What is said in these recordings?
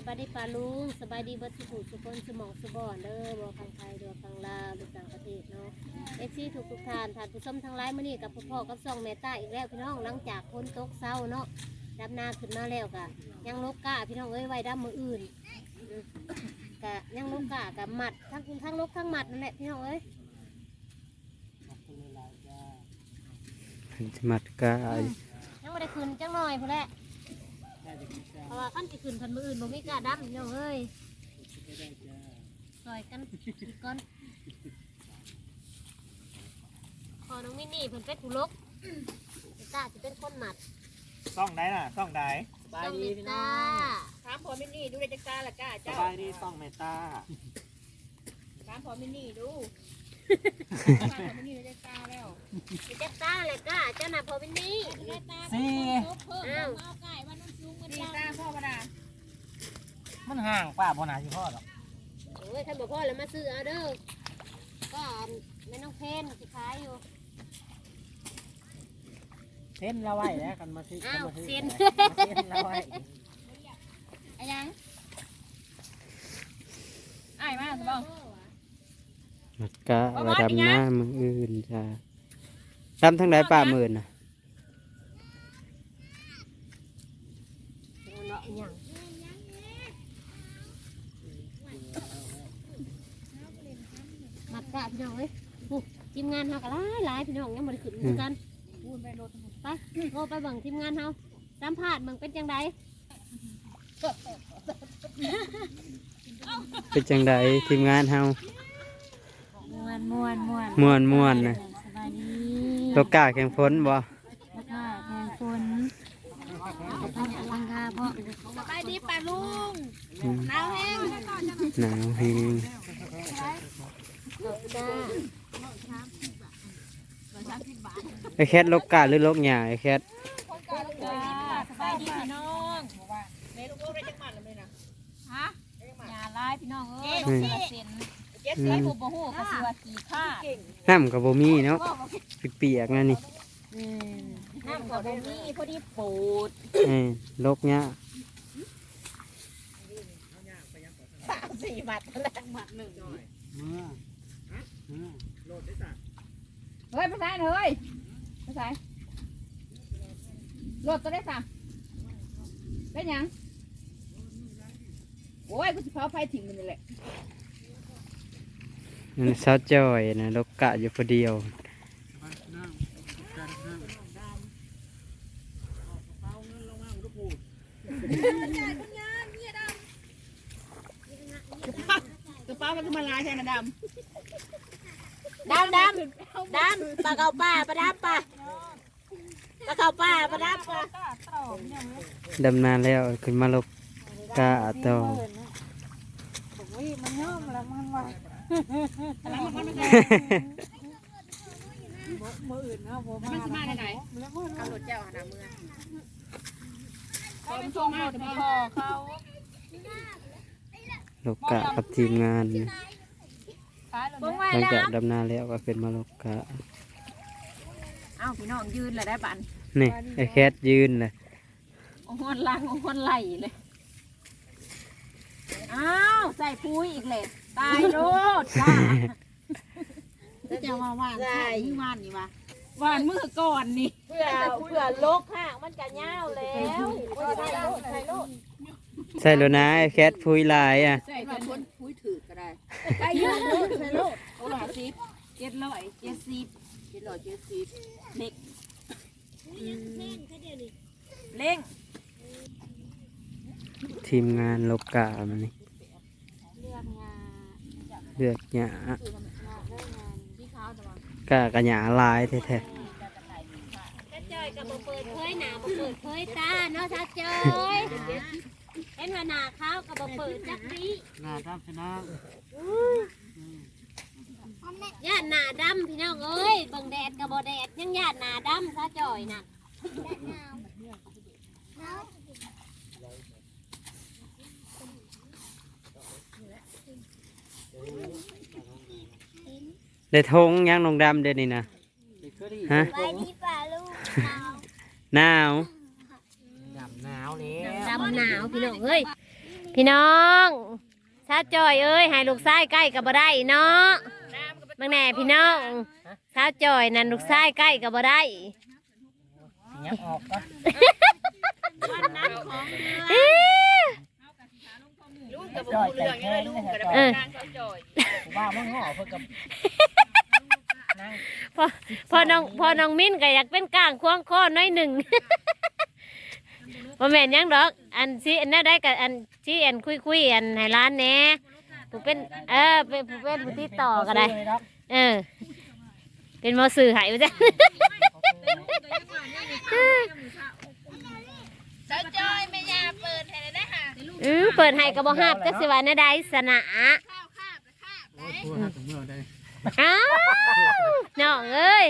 สบายดีปลาลุงสบายดีเบัดสุขุสุคนสมองสบอนเด้อบ่ฟังไทยเด้อฟังลาวหรือต่างประเทศเนาะเอฟซีทุกทุกๆท่านท่านผู้ชมทั้งหลายมื้อนี้กับพ่อๆกับซ่องแม่ต้าอีกแล้วพี่น้องหลังจากพ้นตกเศร้าเนาะดับนาขึ้นมาแล้วกะยังลกกะพี่น้องเอ้ยไว้ดับมืออื่นอืมกะยังลกกะกับหมัดทั้งทั้งลกทั้งหมัดนั่นแหละพี่น้องเอ้ยจะมัดกายยังไม่ได้ขึ้นจังหน่อยพุ่นแหละ เพราะว่าขั้นจะขึ้นพันมืออื่นบ่มีกะดับพี่น้องเอ้ยซอยกันอีกก่อนพอน้องมินนี่เพิ่นเป็นผู้ลกเมตตาจะเป็นคนหมัดต้องได้น่ะต้องได้สบายต้องดีเมตพี่น้ตาองถามพอมินนี่ดูได้จักตาละก้าสเจ้าบายดีต้องเมตตาถามพอมินนี่ดูถามพอมินนี่ดูได้จักตาแล้วเมตตาเลยก้าเจ้าน่ะพอมินนี่ สี่อ้าว ดีตาพ่อมาดามันห่างป้าบ่หนาอยู่พ่อหรอกโอ้ยท่านบอกพ่อแล้วมาซื้อเอาเด้อก็แม่น้องเพนสิขายอยู่เส้นละไว้แล้วกันมาซื้ออ้าวมาซื้อเซ็นเส้นละไว้ไอ้ยังไอ้ายมาสบองมัดกะไว้ดำหน้ามืออื่นจ้าดำทั้งใดป่าหมื่นน่ะ เนาะหยังมัดกะพี่น้องเอ้ยผู้ทีมงานเฮาก็หลายหลายพี่น้องยังบ่ได้ขึ้นคือกันพูนไปรถไปโง่ไปเบิ่งทีมงานเฮาสัมภาษณ์เบิ่งเป็นจังไดเป็นจังใดทีมงานเฮาม่วนม่วนม่วนม่วนม่วนนะสบายดี โลกาแข่งฝนบ่ แล้วก็แทงคนทำอลังกาเพราะ สบายดีป่าลุง อืม หนาวแห้ง หนาวแฮง จ้า ไอ้แคทโลกาหรือโลกหญ้าไอ้แคทสบายดีพี่น้องเมลูกโลกได้จักหมัดเลยนะฮะอย่าลายพี่น้องเอ้ยเซ็นเจ็ดสิบผู้บ่ฮู้ก็สิว่าขี้ข้าน้ำกับบ่มีเนาะเปียกๆนั่นนี่น้ำกับบ่มีพอดีปูดเออโลกหญ้าสามสี่หมัดแรกหมัดหนึ่งเมื่อเมื่อโลดได้จ้ะเฮ้ยภาษาเฮ้ย ภาษาโหลดตัวได้สามเป็นหยัง โอ้ยกูจะเผาไฟทิ้งมันนี่แหละมันซาจอยนะโลกะอยู่ผู้เดียวกระเป๋ามันคือมาลายใช่ไหมด ดำดำดำปลาเก่าป่าปลาดำปลาปลาเก่าป่าปลาดำปลาดำนานแล้วขึ้นมาโลกะต่อำมันสิมาได้ไหนเอารถเจ้าหาเมืองเขาเป็นช่วงมาจะมีพ่อเขาโลกะกับทีมงานนี่ขายเบิ่งเลยไว้หลังแล้จากวดำนาแล้วก็เป็นมาโลกะเอ้าพี่น้องยืนเลยได้บันนี่ไอ้แคทยืนเลยโอ้โหลังโอ้โหไหลเลยอ้าวใส่ปุ้ยอีกเลยตายโลดจ้าจะมาว่านใช่ว่านนี่วะว่านมือก่อนนี่เพื่อเพื่อลกห่างมันจะยาวแล้วใส่โลดใส่โลดใช่แล้วนะไอ้แคทพุยลายอะใส่เป็น คนปุ้ยถือก็ได้ใส่เยอะโลดใส่โลดโอ้หลาสิบเจ็ดร้อยเจ็ดสิบเจ็ดร้อยเจ็ดสิบเล็กเล่งทีมงานโลกะมันนี่เลือกงานเลือกหญ้าเลือกงานสีขาวแต่ว่ากะกะหญ้าลายแท้กระจอยกับบ่เปิดเผยหนาบ่เปิดเผยตาเนาะชัดจอย เห็นว่าหน้าขาวกับบ่เปิดจักปีหน้าท่านพี่น้องญาติหน้าดำพี่น้องเอ้ยเบิ่งแดดกับบ่แดดยังญาติหน้าดำซะจอยน่ะๆได้ทงยังลงดำเด้นี่นะฮะไปดีป่าลูก หนาว ดำหนาวแล้วดำหนาวพี่น้องเอ้ยพี่น้องชาจอยเอ้ยให้ลูกชายใกล้กับบ่ได้เนาะบางแหน่พี่น้องชาจอยนั่นลูกชายใกล้กับบ่ได้ยับออกก็วันนั้นของเดือนเอ๊ะลูกกับบุเรื่องยังไงลูกกับเออนางเขาจอยว่ามันงอเพื่อกับนั่งพอพอน้องพอน้องมิ้นก็อยากเป็นก้างควงคอน้อยหนึ่ง บ่แม่นหยังดอก อันสิอันนั้นได้กับอันที่อันคุยคุยๆอันให้ร้านแหน่ผู้เป็น เออเป็นผู้เป็นผู้ที่ต่อก็ได้ เออ เป็นหมอสื่อใหายไปจ้ะ สาวจอยไม่ยาเปิดให้เลยนะค่ะอืมเปิดให้กระบอกหับก็สิว่าในใดสนะข้าวข้าวข้าวโอ้โหหาถึงเมื่อได้อ้าวน้องเอ้ย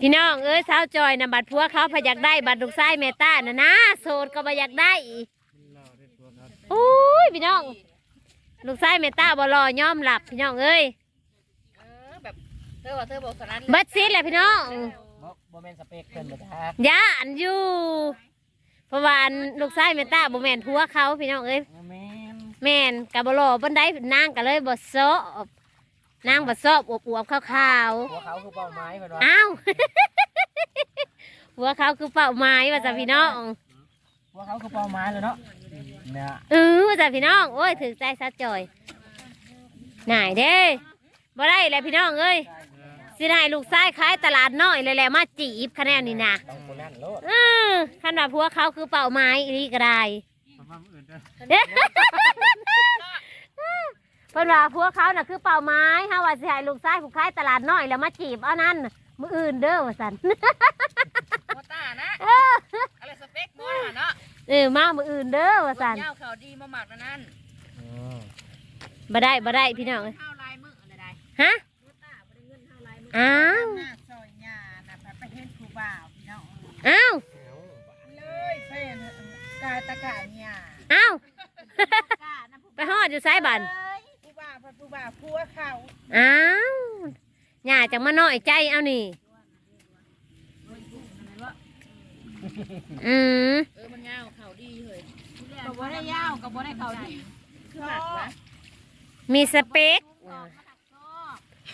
พี่น้องเอ้ยสาวจอยนะบัดพัวเขาพะอยากได้บัดลูกชายเมตตานะนะโสดก็บ่อยากได้โอ้ยพี่น้อง ลูกชายเมตตาบ่รอยอมหลับพี่น้องเอ้ยเออแบบเธอว่าเธอบอกสนั้นเบัดซิดแหละพี่น้องบ่บ่แม่นสเปคเพิ่นบ่จ้าย่าอันอยู่เพราะว่าอันลูกชายเมตตาบ่แม่นผัวเขาพี่น้องเอ้ยแม่นแม่นกับบรอบันไดนางก็เลยบ่ซอบ นางบ่ซอบอวบๆขาวหัวเขาคือเป้าหมายเพิ่นว่าๆอ้าวหัวเขาคือเป้าหมายว่าจ้ะพี่น้องหัวเขาคือเป้าหมายเลยเนาะเนี่ยเออว่าจ้ะพี่น้องโอ้ยถึงใจซัดจอยหน่ายเด้บ่ได้แหละพี่น้องเอ้ยสิได้ลูกชายขายตลาดน้อยเลยแหละมาจีบคะแนนนี่นะต้องคนนั้นโลดเออคันว่าผัวเขาคือเป้าหมายอีหลีก็ได้ประมาณอื่นเด้อเด้เพิ่นว่าผัวเขาน่ะคือเป้าหมายเฮาว่าสิให้ลูกชายผู้ขายตลาดน้อยแล้วมาจีบเอานั่นมื้ออื่นเด้อว่าซั่นโมต้านะอะไรสเปคมอนะเนาะเออมามื้ออื่นเด้อว่าซั่นเจ้าเขาดีมาหมักนะนั่นอืมบ่ได้บ่ได้พี่น้องเอ้ยข้าวลายมืออะไรได้ฮะอ้าวหน้าซอยหญ้านะไปเห็นครูบ่าวพี่น้องอ้าวเลยเส้นกายตะกะเนี่ยอ้าวกะนะผู้ไปฮอดอยู่ไสบันผู้บ่าว ผู้บ่าวพัวเขาอ้าวย่าจังมาน้อยใจเอานี่ อืมเออมันยาวเขาดีเลยก็บ่ได้ยาวก็บ่ได้เขาดีคือหมักวะมีสเปค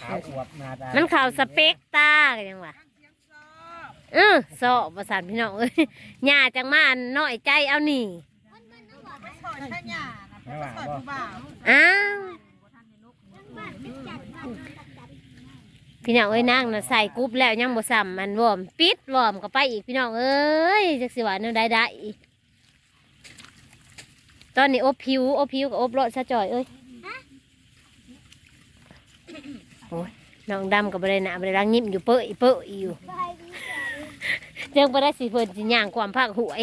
ขาวอวบหน้าตามันเข้าสเปคตากันยังวะเออสอบประสานพี่น้องเอ้ยย่าจังมาน้อยใจเอานี่ซอยข้าหญ้านะไม่ว่าซอยบ่ผู้บ่าวอ้าว พี่น้องเอ้ยนางน่ะใส่กรุ๊ปแล้วยังบ่ซ้ำมันวอมปิดวอมก็ไปอีกพี่น้องเอ้ยจักสิว่านวใดได้อีกตอนนี้อบผิวอบผิวกับอบรถซะจ่อยเอ้ยโอ้ยน้องดำกับบริณาบริรังยิ้มอยู่เปื่อยเปื่อยอยู่เจังบ่ได้สิเพิ่นสิย่างความภาคหวย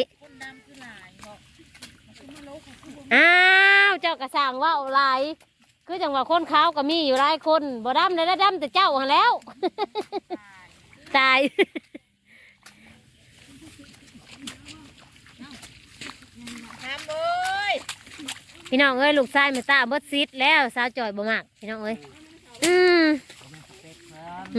อ้าวเจ้ากระสั่งว่าหลาย คือจังว่าคนขาวก็มีอยู่หลายคนบ่ดำเลยนะดำแต่เจ้าหันแหล้ว ตาย น้ำเอ้ยพี่น้องเอ้ยลูกชายไม่ตาเบิดซิดแล้วสาวจอยบ่มากพี่น้องเอ้ยอืม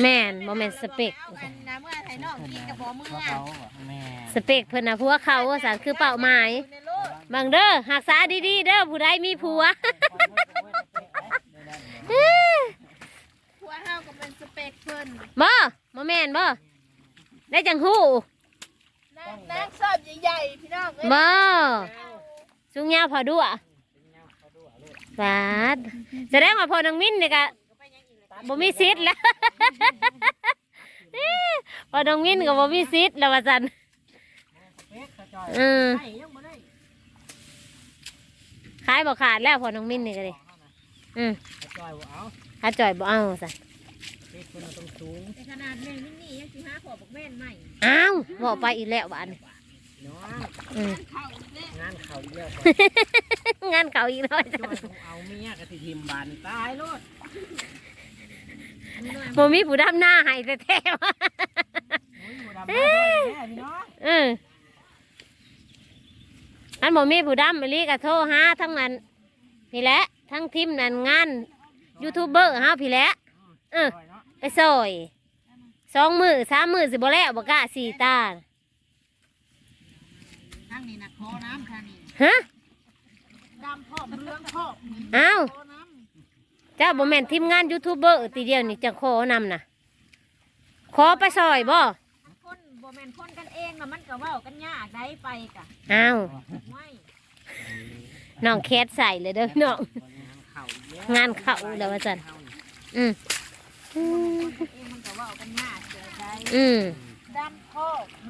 แม่นบ่แม่นสเปก เอากันน้ำเมื่อไทยนอกกินกับบ่เมื่หัวอเขาบ่แม่สเปกเพิ่นน่ะผัวเขาว่าสันคือเป้าหมาย ในโลกบางเด้อหักษาดีๆเด้อผู้ใดมีผัว ผัวเฮาก็เป็นสเปคเพิ่นบ่บ่แม่นบ่ได้จังฮู้นางนางชอบใหญ่ๆพี่น้องเอ้ยบ่สุงยาวพอดัวสาดแสดงว่าพอน้องมิ้นนี่ก็บ่มีสิทธิ์แล้วพอน้องมิ้นก็บ่มีสิทธิ์แล้วว่าซั่นอืมขายบ่ขาดแล้วพอน้องมิ้นนี่ก็ดิ อืมจอยบ่เอาถ้าจ่อยบ่เอาซั่นเด็กคนต้องสูงแต่ขนาดแม่มินนี่ยังสิหาขอบอกแม่นใหม่อ้าวบอกไปอีกแล้วบ้านน้องอืมเข้าเด้งานเขาอีกแล้วงานเขาอีกแล้วจอยต้องเอาเมียกับสิทิมบานตายโลดบ่มีผู้ดำหน้าให้แต่แท้ๆว่าโอ้ยบ่ดำมาด้วยแม่พี่น้องเอออันบ่มีผู้ดำอีหลีก็โทรหาทั้งนั้นพี่แหละ ทั้งทีมนั่นงานยูทูบเบอร์เฮาพี่แหละเออจอยเนาะไปซอยสองมือสามมือสิบ่แล้วบ่กล้าสี่ตาทางนี้นะขอน้ำค่ะนี่ฮะดำพร้อมเรื่องพร้อมอ้าวโตน้เจ้าบ่แม่นทีมงานยูทูบเบอร์ตีเดียวนี่จะขอนำน่ะขอไปซอยบ่ำคนบ่แม่นคนกันเองน่ะมันก็เว้ากันยากได้ไปกะอ้าวไม่น้องแคทใส่เลยเด้อน้อง เข่าเยอะงานเข้าแล้วว่าซั่นอืมอืคนมกันเองมันก็เว้ากันยากเกิดได้อืมดำพ่อ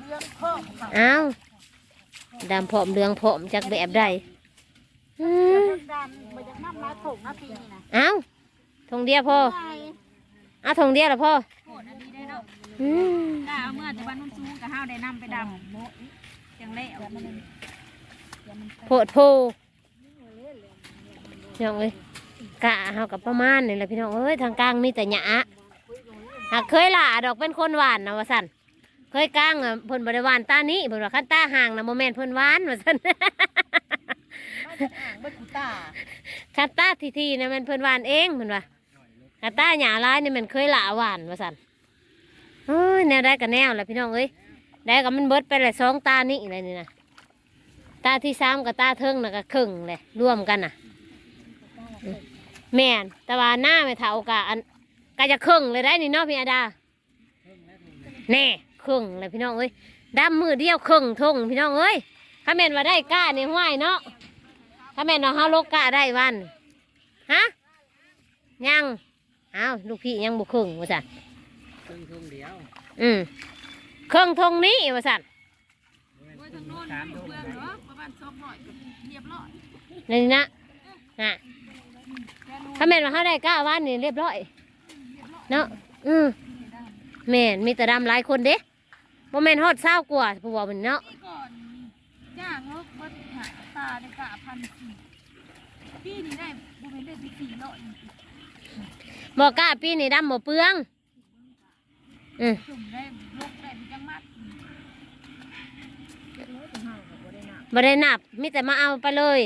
เรื่องพ่อเขาอ้าวดำผอมเรืองผอมจากแบบใดอืมคนดำบ่จะนำมาถกนะปีนี้นะอ้าวทงเดียวพ่อไปเอาทงเดียวละพ่อโคตรอันนี้ได้เนาะอืมถ้าเอาเมื่อแต่วันนุ่นสูงก็ห้าวได้นำไปดำจังเละเอาโพดโพพี่น้องเอ้ย กะเฮากับประมาณนี่แหละพี่น้องเอ้ยทางกลางมีแต่หยาหากเคยล่ะดอกเป็นคนหวานนะว่าซั่นเคยกลางอะเพิ่นบ่ได้หวานตานี้เพิ่นว่าคันตาห่างนะบ่แม่นเพิ่นหวานว่าซั่นอ่างเบิดกูตาคันตาทีๆนะแมันเพิ่นหวานเองเพิ่นว่าคันตาหยาลายนี่มันเคยละหวานว่าซั่นเฮ้ยแนวได้กับแนวแหละพี่น้องเอ้ยได้กับมันเบิดไปเลยสองตานี่อะไรนี่นะตาที่สามกับตาเทิงน่ะก็ครึ่งเลยรวมกันน่ะ แม่นแต่ว่าหน้าไม่เท่ากับอันก็จะครึ่งเลยได้นี่เนาะพี่อาดาแน่ครึ่งเลยพี่น้องเอ้ยดำมือเดียวครึ่งทงพี่น้องเอ้ยถ้าแม่นว่าได้กล้านี่ห้วยเนาะถ้าแม่นเอาเฮาโลกกะได้วันฮะยังเอาลูกพี่ยังบุครึ่งว่าสั่นครึ่งทุ่งเดียวอืมเครื่องทงนี้ว่าสั่นโอ้ยทางโน้นมันเปลืองเนาะประมาณสองร้อยก็เรียบร้อยนี่นะฮะ ถ้าแม่นว่าเฮาได้กะวันนี่เรียบร้อยเนาะอืมแม่นมีแต่ดำหลายคนเด้บ่แม่นฮอดเศร้ากว่าผู้ว่ามันเนาะก่อนย่างลกเบิดหาตาในกะพันสี่พี่นี่ได้บุเป็นได้สี่ร้อยบ่กะปีนี้ดำบ่เปลืองอืมจุ่มได้ลกได้จังมัดเจ็ดร้อยถึงห้าก็บ่ได้นับบ่ได้นับมีแต่มาเอาไปเลย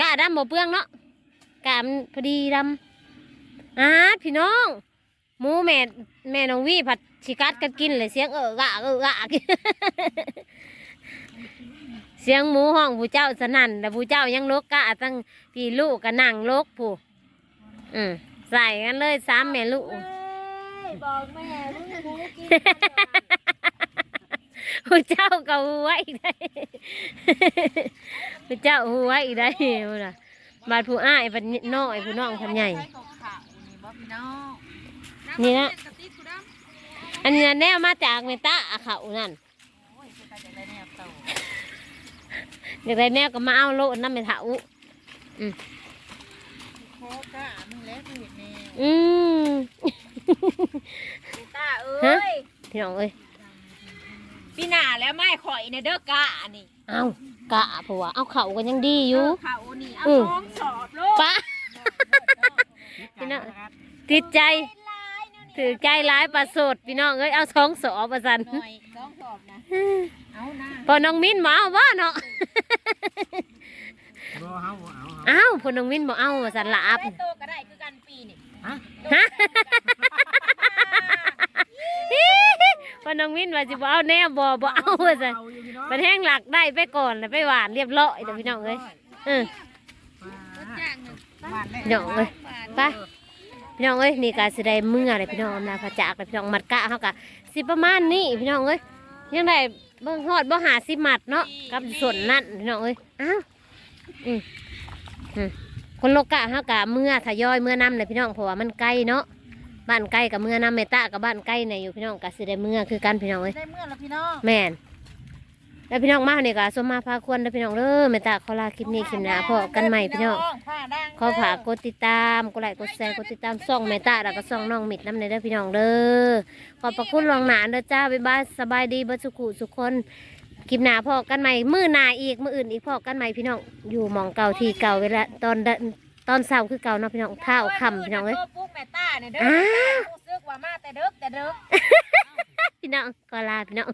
กะดำบ่เปลืองเนาะ กะมันพอดีดำอ่าพี่น้องหมูแม่แม่น้องวีผัดชิกัดกันกินเลยเสียงเออกะเออกะเสียงหมูห้องผู้เจ้าสนั่นแต่ผู้เจ้ายังลกกะตั้งพี่ลูกก็นั่งลกผู้อืมใส่กันเลยสามแม่ลูกบอกแม่ลูกหมูกินผู้เจ้าก็หัวอีกได้ผู้เจ้าหัวอีกได้นะ บาดผู้อ้ายเป็นน้อยผู้น้องพันใหญ่ใช้กับข้าวนี่บ่พี่น้องนี่นะกระติกกูดำอันนี้แนวมาจากเมตาเขานั่นโอ้ยคือตาจะได้แนวเต่าเด็กได้แนวก็มาเอาโลดน้ำเมตาอุโคก้ามึงแล้วกูเห็นแน่อืมตาเอ้ยพี่น้องเอ้ยพี่หน้าแล้วไม่ข่อยในเด้อกะนี่ เอากะผัวเอาเขากันยังดีอยู่เขานี่เอาอืมท้องสอบลูกปะพี่น้องติดใจถือใจร้ายประสดพี่น้องเอ้ยเอาสองสอประสันหน่อยท้องสอบนะเอานะพอน้องมิ้นมาเอาว่าเนาะบ่เฮาบ่เอาเฮาอ้าวพอน้องมิ้นบอกเอาประสันละอับได้โตก็ได้คือกันปีนี่ฮะ ฮะพอน้องมิ้นว่าสิบ่เอาแน่บ่บ่เอาว่าซั่นเอาอยู่พี่น้องเป็นแห้งหลักได้ไปก่อนแล้วไปหวานเรียบร้อยเด้อพี่น้องเอ้ยเออจ้างหนึ่งบ้านแรกพี่น้องเอ้ยไปพี่น้องเอ้ยนี่ก็สิได้มื้ออะไรพี่น้องอำลาพระจากแล้วพี่น้องมัดกะเฮาก็สิประมาณนี้พี่น้องเอ้ยยังได้เบิ่งฮอดบ่หาสิมัดเนาะกับส่วนนั้นพี่น้องเอ้ยอ้าวอืมอืมคนโลกะเฮาก็เมื่อทยอยเมื่อนํเลยพี่น้องเพราะว่ามันไกลเนาะ บ้านไกลกับเมื่อนํแม่ตากับบ้านไกลเนี่ยอยู่พี่น้องก็สิได้เมื่อคือกันพี่น้องเอ้ยได้เมื่อแล้วพี่น้องแม่นแล้วพี่น้องมาเนี่ยก็สมมาพาควรแล้วพี่น้องเด้อแม่ตาขอลาคลิปนี้คลิปหน้าพอกันใหม่พี่น้องผ้าดังขอฝากกดติดตามกดไลค์กดแชร์กดติดตามช่องแม่ตาแล้วก็ช่องน้องมิดน้ำในเด้อพี่น้องเด้อขอบพระคุณหลวงหนานเด้อจ้าบ๊ายบายสบายดีเบัสุขุสุขคนคลิปหน้าพอกันใหม่ มือหน้าอีกมืออื่นอีกพอกันใหม่พี่น้อง อยู่หมองเก่าที่เก่าเวลาตอนเดิน ตอนเช้าคือเก่าเนาะพี่น้องเท้าค่ำพี่น้องเอ้ยโปุ๊กแม่ต้าเนี่ยเด้ออ้าวรู้สึกว่ามาแต่เด้อแต่เด้อพี่น้องก็ลาพี่น้อง